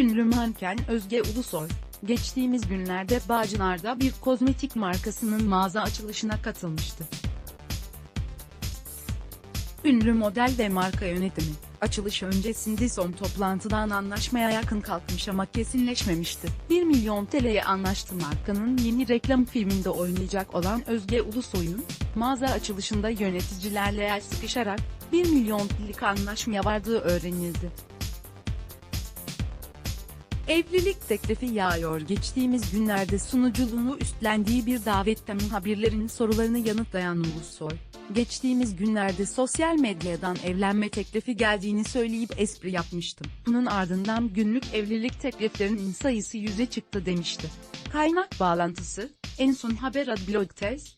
Ünlü manken Özge Ulusoy, geçtiğimiz günlerde Bağcılar'da bir kozmetik markasının mağaza açılışına katılmıştı. Ünlü model ve marka yönetimi, açılış öncesinde son toplantıdan anlaşmaya yakın kalkmış ama kesinleşmemişti. 1 milyon TL'ye anlaştı markanın yeni reklam filminde oynayacak olan Özge Ulusoy'un, mağaza açılışında yöneticilerle el sıkışarak, 1 milyon TL'lik anlaşmaya vardığı öğrenildi. Evlilik teklifi yağıyor geçtiğimiz günlerde sunuculuğunu üstlendiği bir davette muhabirlerin sorularını yanıtlayan Ulusoy, geçtiğimiz günlerde sosyal medyadan evlenme teklifi geldiğini söyleyip espri yapmıştım. Bunun ardından günlük evlilik tekliflerinin sayısı yüze çıktı demişti. Kaynak bağlantısı, en son haber ad blog test.